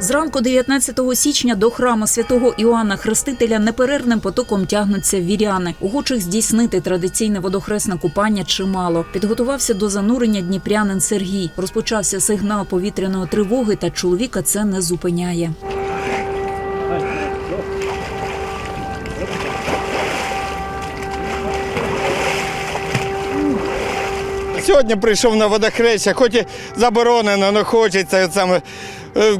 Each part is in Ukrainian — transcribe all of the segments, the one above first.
Зранку 19 січня до храму святого Іоанна Хрестителя неперервним потоком тягнуться віряни. Охочих здійснити традиційне водохресне купання чимало. Підготувався до занурення дніпрянин Сергій. Розпочався сигнал повітряної тривоги, та чоловіка це не зупиняє. Сьогодні прийшов на водохреща, хоч і заборонено, але хочеться. Саме, е,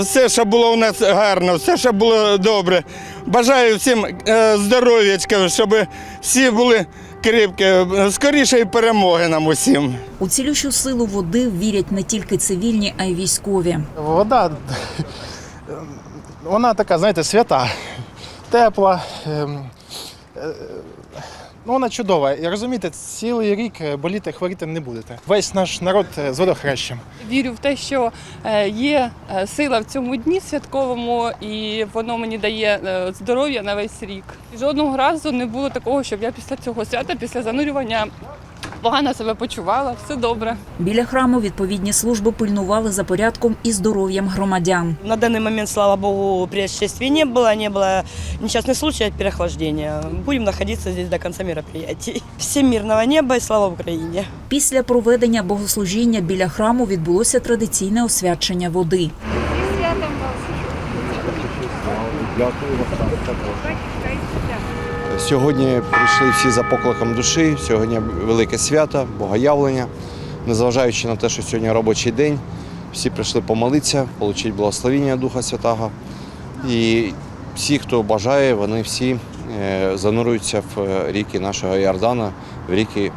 все, що було у нас гарно, все, що було добре. Бажаю всім е, здоров'ячка, щоб всі були крепкі, скорішої перемоги нам усім. У цілющу силу води вірять не тільки цивільні, а й військові. Вода, вона така, знаєте, свята, тепла. Ну, вона чудова. І розумієте, цілий рік е, боліти, хворіти не будете. Весь наш народ е, з водохрещем. Вірю в те, що е, є сила в цьому дні святковому, і воно мені дає здоров'я на весь рік. Жодного разу не було такого, щоб я після цього свята, після занурювання погано себе почувала. Все добре. Біля храму відповідні служби пильнували за порядком і здоров'ям громадян. На данный момент, слава богу, происшествий не было, не было несчастных случаев переохлаждения. Будем находиться здесь до конца мероприятий. Всем мирного неба и слава Украине! Після проведення богослужіння біля храму відбулося традиційне освячення води. Сьогодні прийшли всі за покликом душі. Сьогодні велике свято, богоявлення. Незважаючи на те, що сьогодні робочий день, всі прийшли помолитися, отримати благословення Духа Святого. І всі, хто бажає, вони всі е, занурюються в ріки нашого Йордана, в ріки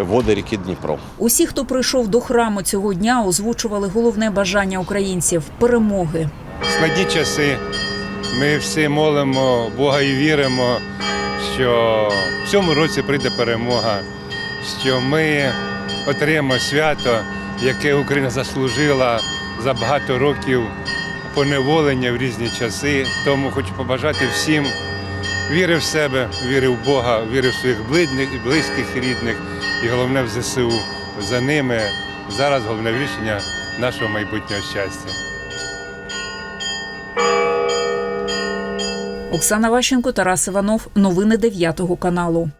води ріки Дніпро. Усі, хто прийшов до храму цього дня, озвучували головне бажання українців перемоги. складні часи. Ми всі молимо Бога і віримо, що в цьому році прийде перемога, що ми отримаємо свято, яке Україна заслужила за багато років поневолення в різні часи. Тому хочу побажати всім віри в себе, віри в Бога, віри в своїх близьких, рідних і головне в ЗСУ. За ними зараз головне рішення нашого майбутнього щастя. Оксана Ващенко, Тарас Іванов. Новини 9 каналу.